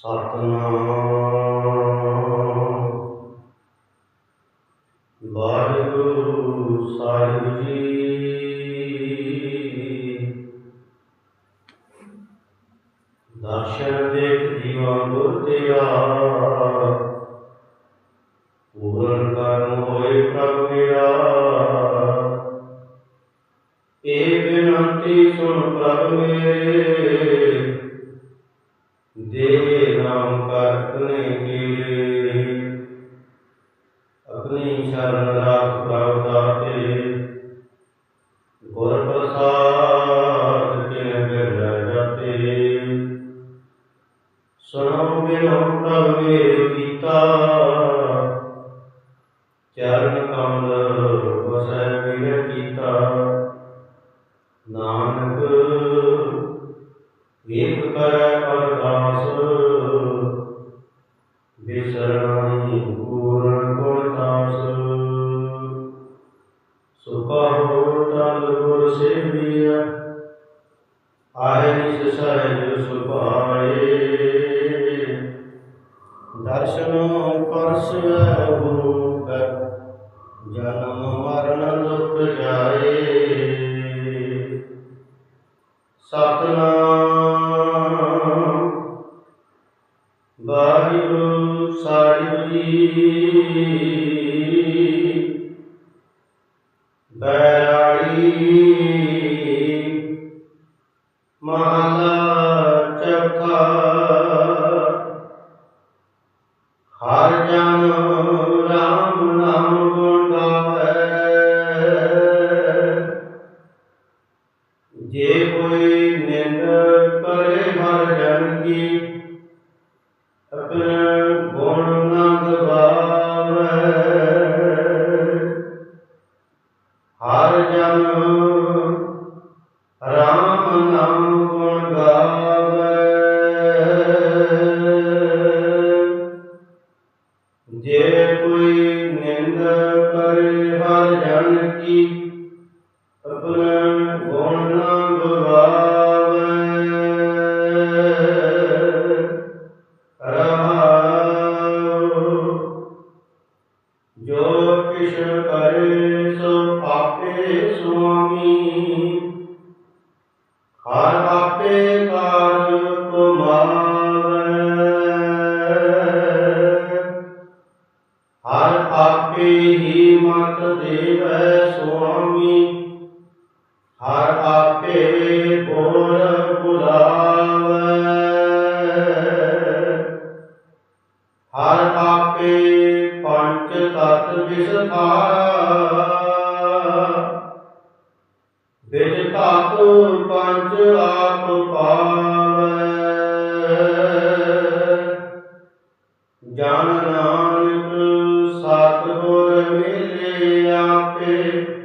ਸਤਨਾਮ। ਵਾਹਿਗੁਰੂ ਸਾਹਿਬ ਜੀ। ਦਰਸ਼ਨ ਦੇਖ ਜੀਵਾਂ ਗੁਰ ਤੇਰਾ ਪੂਰਨ ਕਰਮ ਹੋਏ ਪ੍ਰਭ ਸੁਣੋ ਬਿਨੋ ਪ੍ਰਭ ਮੇਰੇ ਕੀਤਾ ਸੁਖਾ ਹੋ ਗੁਰ ਸੇਵੀਐ। ਆਏ ਨਿਸ ਸਹਿਜ ਸੁਭਾਏ। ਦਰਸ਼ਨ ਪਰਸੈ ਗੁਰੂ ਕੈ ਜਨਮ ਮਰਨ ਦੁਖ ਜਾਏ। ਸਤਨਾਮ। ਵਾਹਿਗੁਰੂ ਸਾਹਿਬ ਜੀ। 妈的 ਹਰ ਜਨ ਕੀ ਆਪਣਾ ਗੁਣ ਨਾ ਗਵਾਵੇ। ਰਹਾਉ ਜੋ ਆਪੇ ਸੁਆਮੀ। ਆਪੇ ਬੋਲ ਬੁਲਾਵੇ। ਹਰ ਆਪੇ ਪੰਚ ਤਤ ਵਿਸਥਾਰਾ। ਵਿਜ ਧਾਤੁ ਪੰਚ ਆਪ ਪਾਵੈ। ਜਨ ਨਾਨਕ ਸਤਿਗੁਰ ਮਿਲੇ ਆਪੇ।